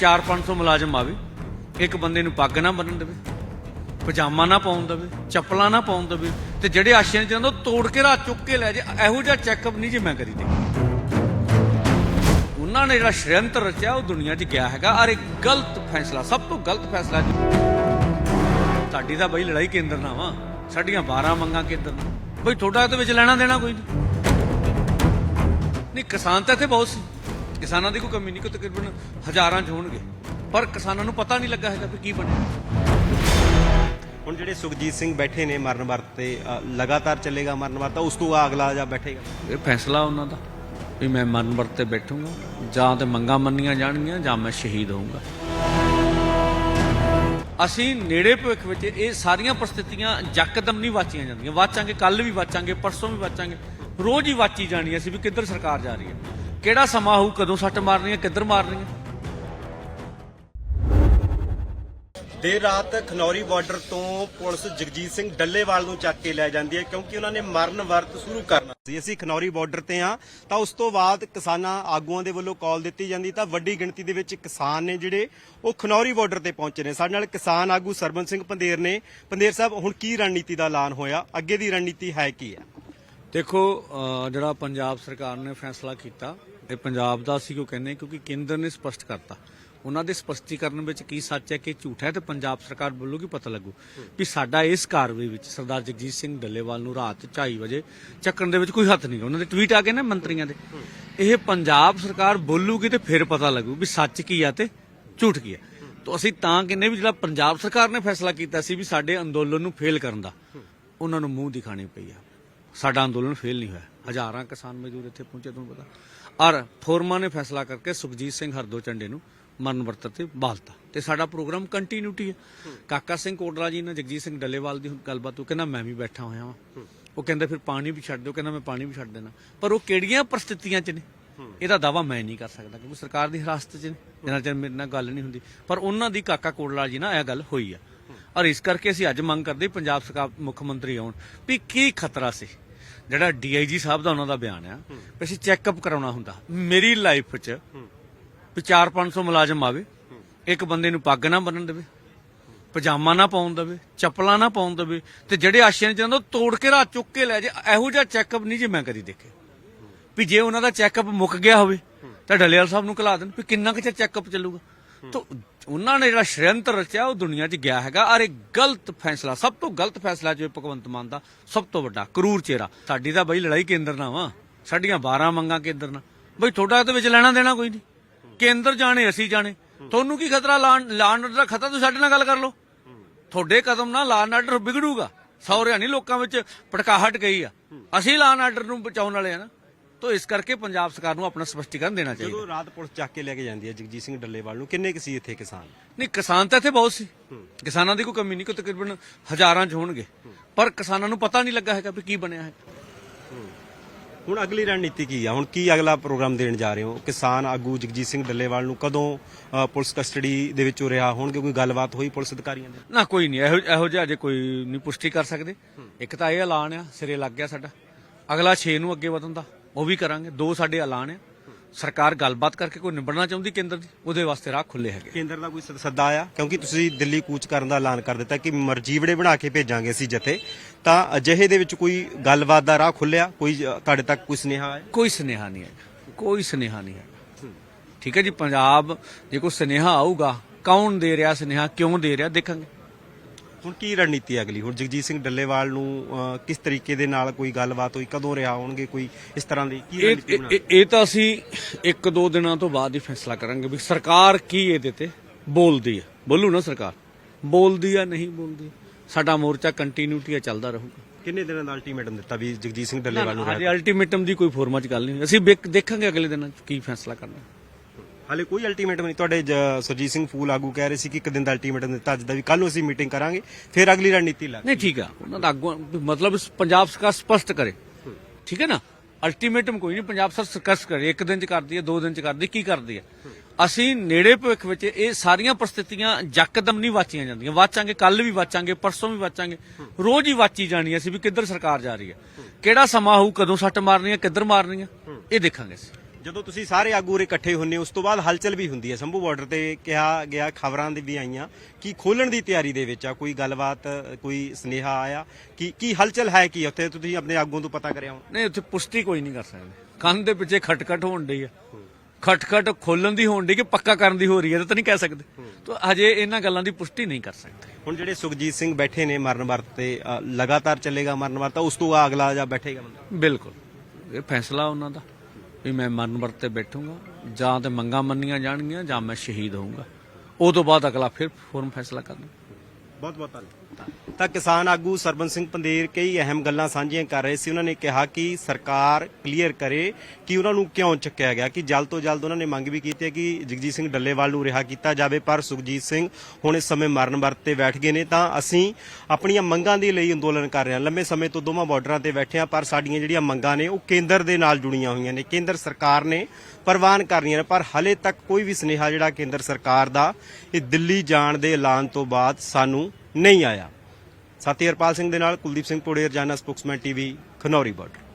4-500 ਮੁਲਾਜ਼ਮ ਆਵੇ, ਇੱਕ ਬੰਦੇ ਨੂੰ ਪੱਗ ਨਾ ਬੰਨਣ ਦੇਵੇ, ਪਜਾਮਾ ਨਾ ਪਾਉਣ ਦੇਵੇ, ਚੱਪਲਾਂ ਨਾ ਪਾਉਣ ਦੇਵੇ, ਤੇ ਜਿਹੜੇ ਆਸ਼ੀਆਂ ਚ ਜਾਂਦਾ ਉਹ ਤੋੜ ਕੇ ਰਾਤ ਚੁੱਕ ਕੇ ਲੈ ਜੇ, ਇਹੋ ਜਿਹਾ ਚੈੱਕਅਪ ਨਹੀਂ ਜੇ ਮੈਂ ਕਰੀ ਦੇ ਉਹਨਾਂ ਨੇ ਜਿਹੜਾ ਸ਼੍ਰੇੰਤਰ ਰਚਿਆ, ਉਹ ਦੁਨੀਆ 'ਚ ਗਿਆ ਹੈਗਾ ਔਰ ਇੱਕ ਗਲਤ ਫੈਸਲਾ, ਸਭ ਤੋਂ ਗਲਤ ਫੈਸਲਾ ਜੀ। ਸਾਡੀ ਤਾਂ ਬਈ ਲੜਾਈ ਕੇਂਦਰ ਨਾਲ ਵਾ ਸਾਡੀਆਂ 12 ਮੰਗਾਂ ਕੇਂਦਰ ਨਾਲ। ਬਈ ਤੁਹਾਡਾ ਇਹਦੇ ਵਿੱਚ ਲੈਣਾ ਦੇਣਾ ਕੋਈ ਨਹੀਂ। ਨਹੀਂ, ਕਿਸਾਨ ਤਾਂ ਇੱਥੇ ਬਹੁਤ ਸੀ। ਕਿਸਾਨਾਂ ਦੀ ਕੋਈ ਕਮੀ ਨਹੀਂ ਕੋਈ ਤਕਰੀਬਨ ਹਜ਼ਾਰਾਂ ਚ ਹੋਣਗੇ। ਪਰ ਕਿਸਾਨਾਂ ਨੂੰ ਪਤਾ ਨਹੀਂ ਲੱਗਾ ਹੈਗਾ ਵੀ ਕੀ ਬਣਿਆ। ਹੁਣ ਜਿਹੜੇ ਸੁਖਜੀਤ ਸਿੰਘ ਬੈਠੇ ਨੇ ਮਰਨ ਵਰਤ ਤੇ ਲਗਾਤਾਰ ਚੱਲੇਗਾ ਮਰਨ ਵਰਤ ਤਾਂ ਉਸ ਤੋਂ ਅਗਲਾ ਜਾਂ ਬੈਠੇਗਾ? ਇਹ ਫੈਸਲਾ ਉਹਨਾਂ ਦਾ ਵੀ ਮੈਂ ਮਰਨ ਵਰਤ ਤੇ ਬੈਠੂੰਗਾ। ਜਾਂ ਤੇ ਮੰਗਾਂ ਮੰਨੀਆਂ ਜਾਣਗੀਆਂ ਜਾਂ ਮੈਂ ਸ਼ਹੀਦ ਹੋਊਂਗਾ। ਅਸੀਂ ਨੇੜੇ ਭਵਿੱਖ ਵਿੱਚ ਇਹ ਸਾਰੀਆਂ ਪ੍ਰਸਥਿਤੀਆਂ ਯਕਦਮ ਨਹੀਂ ਵਾਚੀਆਂ ਜਾਂਦੀਆਂ। ਵਾਚਾਂਗੇ ਕੱਲ ਵੀ ਵਾਚਾਂਗੇ ਪਰਸੋਂ ਵੀ ਵਾਚਾਂਗੇ। ਰੋਜ਼ ਹੀ ਵਾਚੀ ਜਾਣੀ ਅਸੀਂ ਵੀ ਕਿੱਧਰ ਸਰਕਾਰ ਜਾ ਰਹੀ ਹੈ। ਕਿਹੜਾ ਸਮਾਂ ਹੋਊ, ਕਦੋਂ ਸੱਟ ਮਾਰਨੀ ਹੈ, ਕਿੱਧਰ ਮਾਰਨੀ ਹੈ? ਦੇਰ ਰਾਤ ਖਨੌਰੀ ਬਾਰਡਰ ਤੋਂ ਪੁਲਿਸ ਜਗਜੀਤ ਸਿੰਘ ਡੱਲੇਵਾਲ ਨੂੰ ਚੱਕ ਕੇ ਲੈ ਜਾਂਦੀ ਹੈ ਕਿਉਂਕਿ ਉਹਨਾਂ ਨੇ ਮਰਨ ਵਰਤ ਸ਼ੁਰੂ ਕਰਨਾ ਸੀ। ਅਸੀਂ ਖਨੌਰੀ ਬਾਰਡਰ ਤੇ ਆ ਤਾਂ ਉਸ ਤੋਂ ਬਾਅਦ ਕਿਸਾਨਾਂ ਆਗੂਆਂ ਦੇ ਵੱਲੋਂ ਕਾਲ ਦਿੱਤੀ ਜਾਂਦੀ, ਤਾਂ ਵੱਡੀ ਗਿਣਤੀ ਦੇ ਵਿੱਚ ਕਿਸਾਨ ਨੇ ਜਿਹੜੇ ਉਹ ਖਨੌਰੀ ਬਾਰਡਰ ਤੇ ਪਹੁੰਚੇ ਨੇ। ਸਾਡੇ ਨਾਲ ਕਿਸਾਨ ਆਗੂ ਸਰਬਨ ਸਿੰਘ ਪੰਦੇਰ ਨੇ। ਪੰਦੇਰ ਸਾਹਿਬ, ਹੁਣ ਕੀ ਰਣਨੀਤੀ ਦਾ ਐਲਾਨ ਹੋਇਆ? ਅੱਗੇ ਦੀ ਰਣਨੀਤੀ ਹੈ ਕੀ ਹੈ? ਦੇਖੋ ਜਿਹੜਾ ਪੰਜਾਬ ਸਰਕਾਰ ਨੇ ਫੈਸਲਾ ਕੀਤਾ, ਇਹ ਪੰਜਾਬ ਦਾ ਸੀ ਕਿਉਂ ਕਹਿੰਦੇ, ਕਿਉਂਕਿ ਕੇਂਦਰ ਨੇ ਸਪਸ਼ਟ ਕਰਤਾ। ਉਹਨਾਂ ਦੇ ਸਪਸ਼ਟੀਕਰਨ ਵਿੱਚ ਕੀ ਸੱਚ ਹੈ ਕਿ ਝੂਠ ਹੈ ਤੇ ਪੰਜਾਬ ਸਰਕਾਰ ਬੋਲੂਗੀ ਪਤਾ ਲੱਗੂ? ਵੀ ਸਾਡਾ ਇਸ ਕਾਰਵਾਈ ਵਿੱਚ ਸਰਦਾਰ ਜਗਜੀਤ ਸਿੰਘ ਡੱਲੇਵਾਲ ਨੂੰ ਰਾਤ 2:30 ਵਜੇ ਚੱਕਣ ਦੇ ਵਿੱਚ ਕੋਈ ਹੱਥ ਨਹੀਂ। ਉਹਨਾਂ ਦੇ ਟਵੀਟ ਆ ਗਏ ਨਾ ਮੰਤਰੀਆਂ ਦੇ। ਇਹ ਪੰਜਾਬ ਸਰਕਾਰ ਬੋਲੂਗੀ ਤੇ ਫਿਰ ਪਤਾ ਲੱਗੂ ਵੀ ਸੱਚ ਕੀ ਆ ਤੇ ਝੂਠ ਕੀ ਆ। ਤਾਂ ਅਸੀਂ ਤਾਂ ਕਹਿੰਦੇ ਵੀ ਜਿਹੜਾ ਪੰਜਾਬ ਸਰਕਾਰ ਨੇ ਫੈਸਲਾ ਕੀਤਾ ਸੀ ਵੀ ਸਾਡੇ ਅੰਦੋਲਨ ਨੂੰ ਫੇਲ ਕਰਨ ਦਾ, ਉਹਨਾਂ ਨੂੰ ਮੂੰਹ ਦਿਖਾਣੀ ਪਈ ਆ। ਸਾਡਾ ਅੰਦੋਲਨ ਫੇਲ ਨਹੀਂ ਹੋਇਆ। ਹਜ਼ਾਰਾਂ ਕਿਸਾਨ ਮਜ਼ਦੂਰ ਇੱਥੇ ਪਹੁੰਚੇ ਤੁਹਾਨੂੰ ਪਤਾ। ਔਰ ਫੋਰਮਾ ਨੇ ਫੈਸਲਾ ਕਰਕੇ ਸੁਖਜੀਤ ਸਿੰਘ ਹਰਦੋ ਚੰਡੇ ਨੂੰ ਮਰਨ ਵਰਤ ਤੇ ਬਹਾਲਤਾ ਤੇ ਸਾਡਾ ਪ੍ਰੋਗਰਾਮ ਕੰਟੀਨਿਊਟੀ ਹੈ। ਕਾਕਾ ਸਿੰਘ ਕੋਟਲਾ ਜੀ ਨੇ ਜਗਜੀਤ ਸਿੰਘ ਡੱਲੇਵਾਲ ਦੀ ਹੁਣ ਗੱਲਬਾਤ ਉਹ ਕਹਿੰਦਾ ਮੈਂ ਵੀ ਬੈਠਾ ਹੋਇਆ ਵਾਂ। ਉਹ ਕਹਿੰਦਾ ਫਿਰ ਪਾਣੀ ਵੀ ਛੱਡ ਦਿਓ। ਕਹਿੰਦਾ ਮੈਂ ਪਾਣੀ ਵੀ ਛੱਡ ਦੇਣਾ ਪਰ ਉਹ ਕਿਹੜੀਆਂ ਪ੍ਰਸਥਿਤੀਆਂ 'ਚ ਨੇ? ਇਹਦਾ ਦਾਵਾ ਮੈਂ ਨਹੀਂ ਕਰ ਸਕਦਾ ਕਿਉਂਕਿ ਸਰਕਾਰ ਦੀ ਹਿਰਾਸਤ 'ਚ ਨੇ। ਜਿੰਨਾ ਚਿਰ ਮੇਰੇ ਨਾਲ ਗੱਲ ਨਹੀਂ ਹੁੰਦੀ। ਪਰ ਉਹਨਾਂ ਦੀ ਕਾਕਾ ਕੋਟਲਾ ਜੀ ਨਾਲ ਇਹ ਗੱਲ ਹੋਈ ਆ। ਔਰ ਇਸ ਕਰਕੇ ਅਸੀਂ ਅੱਜ ਮੰਗ ਕਰਦੇ ਪੰਜਾਬ ਸਰਕਾਰ ਮੁੱਖ ਮੰਤਰੀ ਆਉਣ ਵੀ ਕੀ ਖਤਰਾ ਸੀ? ਜਿਹੜਾ ਡੀਆਈਜੀ ਸਾਹਿਬ ਦਾ ਉਹਨਾਂ ਦਾ ਬਿਆਨ ਆ ਵੀ ਅਸੀਂ ਚੈੱਕਅਪ ਕਰਾਉਣਾ ਹੁੰਦਾ। ਮੇਰੀ ਲਾਈਫ 'ਚ ਵੀ 4-500 ਮੁਲਾਜ਼ਮ ਆਵੇ ਇੱਕ ਬੰਦੇ ਨੂੰ ਪੱਗ ਨਾ ਬੰਨਣ ਦੇਵੇ ਪਜਾਮਾ ਨਾ ਪਾਉਣ ਦੇਵੇ ਚੱਪਲਾਂ ਨਾ ਪਾਉਣ ਦੇਵੇ ਤੇ ਜਿਹੜੇ ਆਸ਼ੀਆਂ ਜਾਂਦਾ ਉਹ ਤੋੜ ਕੇ ਰਾਤ ਚੁੱਕ ਕੇ ਲੈ ਜੇ। ਇਹੋ ਜਿਹਾ ਚੈੱਕਅਪ ਨਹੀਂ ਜੇ ਮੈਂ ਕਦੀ ਦੇਖਿਆ। ਵੀ ਜੇ ਉਹਨਾਂ ਦਾ ਚੈੱਕਅਪ ਮੁੱਕ ਗਿਆ ਹੋਵੇ ਤਾਂ ਡੱਲੇਵਾਲ ਸਾਹਿਬ ਨੂੰ ਘਲਾ ਦੇਣ ਵੀ ਕਿੰਨਾ ਕੁ ਚੈੱਕਅਪ ਚੱਲੂਗਾ। ਤਾਂ ਉਹਨਾਂ ਨੇ ਜਿਹੜਾ ਸ਼੍ਰੇੰਤਰ ਰਚਿਆ, ਉਹ ਦੁਨੀਆ 'ਚ ਗਿਆ ਹੈਗਾ। ਔਰ ਇਹ ਗਲਤ ਫੈਸਲਾ, ਸਭ ਤੋਂ ਗਲਤ ਫੈਸਲਾ ਜੋ ਭਗਵੰਤ ਮਾਨ ਦਾ ਸਭ ਤੋਂ ਵੱਡਾ ਕਰੂਰ ਚਿਹਰਾ। ਸਾਡੀ ਤਾਂ ਬਈ ਲੜਾਈ ਕੇਂਦਰ ਨਾਲ ਵਾ। ਸਾਡੀਆਂ 12 ਮੰਗਾਂ ਕੇਂਦਰ ਨਾਲ। ਬਈ ਤੁਹਾਡਾ ਇਹਦੇ ਵਿੱਚ ਲੈਣਾ ਦੇਣਾ ਕੋਈ ਨਹੀਂ। ਕੇਂਦਰ ਜਾਣੇ, ਅਸੀਂ ਜਾਣੇ। ਤੁਹਾਨੂੰ ਕੀ ਖਤਰਾ? ਲਾਣ ਲਾਣ ਦਾ ਖਤਰਾ, ਤੁਸੀਂ ਸਾਡੇ ਨਾਲ ਗੱਲ ਕਰ ਲਓ। ਤੁਹਾਡੇ ਕਦਮ ਨਾਲ ਲਾਅ ਐਂਡ ਆਰਡਰ ਵਿਗੜੂਗਾ। ਸੌਰਿਆ ਨਹੀਂ ਲੋਕਾਂ ਵਿੱਚ ਪਟਕਾਹਟ ਗਈ ਆ। ਅਸੀਂ ਲਾਅ ਐਂਡ ਆਰਡਰ ਨੂੰ ਬਚਾਉਣ ਵਾਲੇ ਆ ਨਾ। ਤਾਂ ਇਸ ਕਰਕੇ ਪੰਜਾਬ ਸਰਕਾਰ ਨੂੰ ਆਪਣਾ ਸਪਸ਼ਟੀਕਰਨ ਦੇਣਾ ਚਾਹੀਦਾ। ਜਦੋਂ ਰਾਤ ਪੁਲਿਸ ਚੱਕ ਕੇ ਲੈ ਕੇ ਜਾਂਦੀ ਹੈ ਜਗਜੀਤ ਸਿੰਘ ਡੱਲੇਵਾਲ ਨੂੰ ਕਿੰਨੇ ਕੁ ਸੀ ਇੱਥੇ ਕਿਸਾਨ? ਨਹੀਂ ਕਿਸਾਨ ਤਾਂ ਇੱਥੇ ਬਹੁਤ ਸੀ। ਕਿਸਾਨਾਂ ਦੀ ਕੋਈ ਕਮੀ ਨਹੀਂ ਕੋਈ ਤਕਰੀਬਨ ਹਜ਼ਾਰਾਂ ਚ ਹੋਣਗੇ। ਪਰ ਕਿਸਾਨਾਂ ਨੂੰ ਪਤਾ ਨਹੀਂ ਲੱਗਾ ਹੈਗਾ ਵੀ ਕੀ ਬਣਿਆ ਹੈ। ਹੁਣ ਅਗਲੀ ਰਣਨੀਤੀ ਕੀ ਆ? ਹੁਣ ਕੀ ਅਗਲਾ ਪ੍ਰੋਗਰਾਮ ਦੇਣ ਜਾ ਰਹੇ ਹੋ? ਕਿਸਾਨ ਆਗੂ ਜਗਜੀਤ ਸਿੰਘ ਡੱਲੇਵਾਲ ਨੂੰ ਕਦੋਂ ਪੁਲਿਸ ਕਸਟਡੀ ਦੇ ਵਿੱਚੋਂ ਰਿਹਾ? ਹੋਣਗੇ ਕੋਈ ਗੱਲਬਾਤ ਹੋਈ ਪੁਲਿਸ ਅਧਿਕਾਰੀਆਂ ਦੇ? ਨਾ ਕੋਈ ਨਹੀਂ। ਇਹੋ ਇਹੋ ਜਿਹਾ ਅਜੇ ਕੋਈ ਨਹੀਂ ਪੁਸ਼ਟੀ ਕਰ ਸਕਦੇ। ਇੱਕ ਤਾਂ ਇਹ ਐਲਾਨ ਆ ਸਿਰੇ ਲੱਗ ਗਿਆ ਸਾਡਾ। ਅਗਲਾ 6 ਨੂੰ ਅੱਗੇ ਵਧਣ ਦਾ। ਉਹ ਵੀ ਕਰਾਂਗੇ। ਦੋ ਸਾਡੇ ਐਲਾਨ ਆ। ਸਰਕਾਰ ਗੱਲਬਾਤ ਕਰਕੇ ਕੋਈ ਨਿਬੜਨਾ ਚਾਹੁੰਦੀ ਕੇਂਦਰ ਦੀ ਉਹਦੇ ਵਾਸਤੇ ਰਾਹ ਖੁੱਲੇ ਹੈਗੇ। ਕੇਂਦਰ ਦਾ ਕੋਈ ਸੱਦਾ ਆਇਆ? ਕਿਉਂਕਿ ਤੁਸੀਂ ਦਿੱਲੀ ਕੂਚ ਕਰਨ ਦਾ ਐਲਾਨ ਕਰ ਦਿੱਤਾ ਕਿ ਮਰਜੀਵੜੇ ਬਣਾ ਕੇ ਭੇਜਾਂਗੇ ਅਸੀਂ ਜਥੇ। ਤਾਂ ਅਜਿਹੇ ਦੇ ਵਿੱਚ ਕੋਈ ਗੱਲਬਾਤ ਦਾ ਰਾਹ ਖੁੱਲਿਆ ਕੋਈ ਤੁਹਾਡੇ ਤੱਕ ਕੋਈ ਸੁਨੇਹਾ ਆਇਆ? ਕੋਈ ਸੁਨੇਹਾ ਨਹੀਂ ਹੈ ਕੋਈ ਸੁਨੇਹਾ ਨਹੀਂ ਹੈ ਠੀਕ ਹੈ ਜੀ ਪੰਜਾਬ ਜੇ ਕੋਈ ਸੁਨੇਹਾ ਆਊਗਾ ਕੌਣ ਦੇ ਰਿਹਾ ਸੁਨੇਹਾ ਕਿਉਂ ਦੇ ਰਿਹਾ ਦੇਖਾਂਗੇ। ਹੁਣ ਕੀ ਰਣਨੀਤੀ ਹੈ ਅਗਲੀ? ਹੁਣ ਜਗਜੀਤ ਸਿੰਘ ਡੱਲੇਵਾਲ ਨੂੰ ਕਿਸ ਤਰੀਕੇ ਦੇ ਨਾਲ ਕੋਈ ਗੱਲਬਾਤ ਹੋਈ? ਕਦੋਂ ਰਿਹਾ ਹੋਣਗੇ ਕੋਈ ਇਸ ਤਰ੍ਹਾਂ ਦੀ? ਕੀ ਇਹ ਰਣਨੀਤੀ ਇਹ- ਤਾਂ ਅਸੀਂ ਇੱਕ ਦੋ ਦਿਨਾਂ ਤੋਂ ਬਾਅਦ ਹੀ ਫੈਸਲਾ ਕਰਾਂਗੇ ਵੀ ਸਰਕਾਰ ਕੀ ਇਹਦੇ ਤੇ ਬੋਲਦੀ ਹੈ। ਬੋਲੂ ਨਾ ਸਰਕਾਰ? ਬੋਲਦੀ ਆ ਨਹੀਂ ਬੋਲਦੀ? ਸਾਡਾ ਮੋਰਚਾ ਕੰਟੀਨਿਊਟੀ ਆ ਚੱਲਦਾ ਰਹੂਗਾ। ਕਿੰਨੇ ਦਿਨਾਂ ਦਾ ਅਲਟੀਮੇਟਮ ਦਿੱਤਾ ਵੀ ਜਗਜੀਤ ਸਿੰਘ ਡੱਲੇਵਾਲ ਨੂੰ ਅਜੇ ਅਲਟੀਮੇਟਮ ਦੀ ਕੋਈ ਫੋਰਮਾ ਚ ਗੱਲ ਨਹੀਂ ਅਸੀਂ ਵੇਖ- ਦੇਖਾਂਗੇ ਅਗਲੇ ਦਿਨਾਂ ਚ ਕੀ ਫੈਸਲਾ ਕਰਨਾ। ਹਾਲੇ ਕੋਈ ਅਲਟੀਮੇਟਮ ਨਹੀਂ। ਤੁਹਾਡੇ ਜ- ਸੁਰਜੀਤ ਸਿੰਘ ਫੂਲ ਆਗੂ ਕਹਿ ਰਹੇ ਸੀ ਕਿ ਇੱਕ ਦਿਨ ਦਾ ਅਲਟੀਮੇਟਮ ਦਿੱਤਾ ਅੱਜ ਦਾ ਵੀ। ਕੱਲ ਨੂੰ ਅਸੀਂ ਮੀਟਿੰਗ ਕਰਾਂਗੇ ਫਿਰ ਅਗਲੀ ਰਣਨੀਤੀ ਲਾ ਨਹੀਂ ਠੀਕ ਆ। ਉਹਨਾਂ ਦਾ ਅੱਗੋਂ ਮਤਲਬ ਪੰਜਾਬ ਸਰਕਾਰ ਸਪਸ਼ਟ ਕਰੇ। ਠੀਕ ਹੈ ਨਾ? ਅਲਟੀਮੇਟਮ ਕੋਈ ਨਹੀਂ ਪੰਜਾਬ ਸਰਕਾਰ ਸਕਸ ਕਰੇ। ਇੱਕ ਦਿਨ ਚ ਕਰਦੀ ਹੈ ਦੋ ਦਿਨ ਚ ਕਰਦੀ ਹੈ, ਕੀ ਕਰਦੀ ਹੈ? ਅਸੀਂ ਨੇੜੇ ਭਵਿੱਖ ਵਿੱਚ ਇਹ ਸਾਰੀਆਂ ਪ੍ਰਸਥਿਤੀਆਂ ਯਕਦਮ ਨਹੀਂ ਵਾਚੀਆਂ ਜਾਂਦੀਆਂ। ਵਾਚਾਂਗੇ ਕੱਲ ਵੀ ਵਾਚਾਂਗੇ ਪਰਸੋਂ ਵੀ ਵਾਚਾਂਗੇ। ਰੋਜ਼ ਹੀ ਵਾਚੀ ਜਾਣੀ ਹੈ ਅਸੀਂ ਵੀ ਕਿੱਧਰ ਸਰਕਾਰ ਜਾ ਰਹੀ ਹੈ। ਕਿਹੜਾ ਸਮਾਂ ਹੋਊ ਕਦੋਂ ਸੱਟ ਮਾਰਨੀ ਹੈ ਕਿੱਧਰ ਮਾਰਨੀ ਹੈ ਇਹ ਦੇਖਾਂਗੇ ਅਸੀਂ। ਜਦੋਂ ਤੁਸੀਂ ਸਾਰੇ ਆਗੂ ਉਰੇ ਇਕੱਠੇ ਹੁੰਨੇ ਹੋ ਉਸ ਤੋਂ ਬਾਅਦ ਹਲਚਲ ਵੀ ਹੁੰਦੀ ਹੈ। ਸੰਭੂ ਬਾਰਡਰ ਤੇ ਕਿਹਾ ਗਿਆ ਖਬਰਾਂ ਦੇ ਵੀ ਆਈਆਂ ਕਿ ਖੋਲਣ ਦੀ ਤਿਆਰੀ ਦੇ ਵਿੱਚ ਆ ਕੋਈ ਗੱਲਬਾਤ ਕੋਈ ਸਨੇਹਾ ਆਇਆ ਕਿ ਕੀ ਹਲਚਲ ਹੈ ਕੀ ਉੱਥੇ? ਤੁਸੀਂ ਆਪਣੇ ਆਗੂਆਂ ਤੋਂ ਪਤਾ ਕਰਿਆ ਹੋ ਨਹੀਂ ਉੱਥੇ ਪੁਸ਼ਟੀ ਕੋਈ ਨਹੀਂ ਕਰ ਸਕਦੇ। ਕੰਨ ਦੇ ਪਿੱਛੇ ਖਟਖਟ ਹੋਣ ਡਈ ਆ। ਖਟਖਟ ਖੋਲਣ ਦੀ ਹੋਣ ਡਈ ਕਿ ਪੱਕਾ ਕਰਨ ਦੀ ਹੋ ਰਹੀ ਹੈ ਤਾਂ ਨਹੀਂ ਕਹਿ ਸਕਦੇ। ਤਾਂ ਹਜੇ ਇਹਨਾਂ ਗੱਲਾਂ ਦੀ ਪੁਸ਼ਟੀ ਨਹੀਂ ਕਰ ਸਕਦੇ। ਹੁਣ ਜਿਹੜੇ ਸੁਖਜੀਤ ਸਿੰਘ ਬੈਠੇ ਨੇ ਮਰਨ ਵਰਤ ਤੇ ਅ, ਲਗਾਤਾਰ ਚੱਲੇਗਾ ਮਰਨ ਵਰਤ ਤਾਂ ਉਸ ਤੋਂ ਬਾਅਦ ਅਗਲਾ ਜਾਂ ਬੈਠੇਗਾ ਬੰਦਾ? ਬਿਲਕੁਲ। ਇਹ ਫੈਸਲਾ ਉਹਨਾਂ ਦਾ। ਵੀ ਮੈਂ ਮਰਨ ਵਰਤ ਤੇ ਬੈਠੂੰਗਾ, ਜਾਂ ਤੇ ਮੰਗਾਂ ਮੰਨੀਆਂ ਜਾਣਗੀਆਂ, ਜਾਂ ਮੈਂ ਸ਼ਹੀਦ ਹੋਊਂਗਾ। ਉਹ ਤੋਂ ਬਾਅਦ ਅਗਲਾ ਫਿਰ ਫੋਰਮ ਫੈਸਲਾ ਕਰਨਾ ਬਹੁਤ ਬਹੁਤ ਧੰਨਵਾਦ। ਤਾਂ ਕਿਸਾਨ ਆਗੂ ਸਰਬਨ ਸਿੰਘ ਪੰਦੇਰ ਕਈ ਅਹਿਮ ਗੱਲਾਂ ਸਾਂਝੀਆਂ ਕਰ ਰਹੇ ਸੀ। ਉਹਨਾਂ ਨੇ ਕਿਹਾ ਕਿ ਸਰਕਾਰ ਕਲੀਅਰ ਕਰੇ ਕਿ ਉਹਨਾਂ ਨੂੰ ਕਿਉਂ ਚੱਕਿਆ ਗਿਆ, ਕਿ ਜਲਦ ਤੋਂ ਜਲਦ ਉਹਨਾਂ ਨੇ ਮੰਗ ਵੀ ਕੀਤੀ ਹੈ ਕਿ ਜਗਜੀਤ ਸਿੰਘ ਡੱਲੇਵਾਲ ਨੂੰ ਰਿਹਾ ਕੀਤਾ ਜਾਵੇ। ਪਰ ਸੁਖਜੀਤ ਸਿੰਘ ਹੁਣ ਇਸ ਸਮੇਂ ਮਰਨ ਵਰਤ ਤੇ ਬੈਠ ਗਏ ਨੇ। ਤਾਂ ਅਸੀਂ ਆਪਣੀਆਂ ਮੰਗਾਂ ਦੇ ਲਈ ਅੰਦੋਲਨ ਕਰ ਰਹੇ ਹਾਂ। ਲੰਮੇ ਸਮੇਂ ਤੋਂ ਦੋਵਾਂ ਬਾਰਡਰਾਂ ਤੇ ਬੈਠੇ ਹਾਂ, ਪਰ ਸਾਡੀਆਂ ਜਿਹੜੀਆਂ ਮੰਗਾਂ ਨੇ, ਉਹ ਕੇਂਦਰ ਦੇ ਨਾਲ ਜੁੜੀਆਂ ਹੋਈਆਂ ਨੇ। ਕੇਂਦਰ ਸਰਕਾਰ ਨੇ ਪ੍ਰਵਾਨ ਕਰ ਰਹੀਆਂ ਨੇ, ਪਰ ਹਲੇ ਤੱਕ ਕੋਈ ਵੀ ਸੁਨੇਹਾ ਜਿਹੜਾ ਕੇਂਦਰ ਸਰਕਾਰ ਦਾ, ਇਹ ਦਿੱਲੀ ਜਾਣ ਦੇ ਐਲਾਨ ਤੋਂ ਬਾਅਦ ਸਾਨੂੰ ਨਹੀਂ ਆਇਆ। ਸਾਥੀ ਹਰਪਾਲ ਸਿੰਘ ਦੇ ਨਾਲ ਕੁਲਦੀਪ ਸਿੰਘ ਪੋੜੇਰ ਜਾਨਾ ਸਪੋਕਸਮੈਨ ਟੀਵੀ, ਖਨੌਰੀ ਬਾਰਡਰ।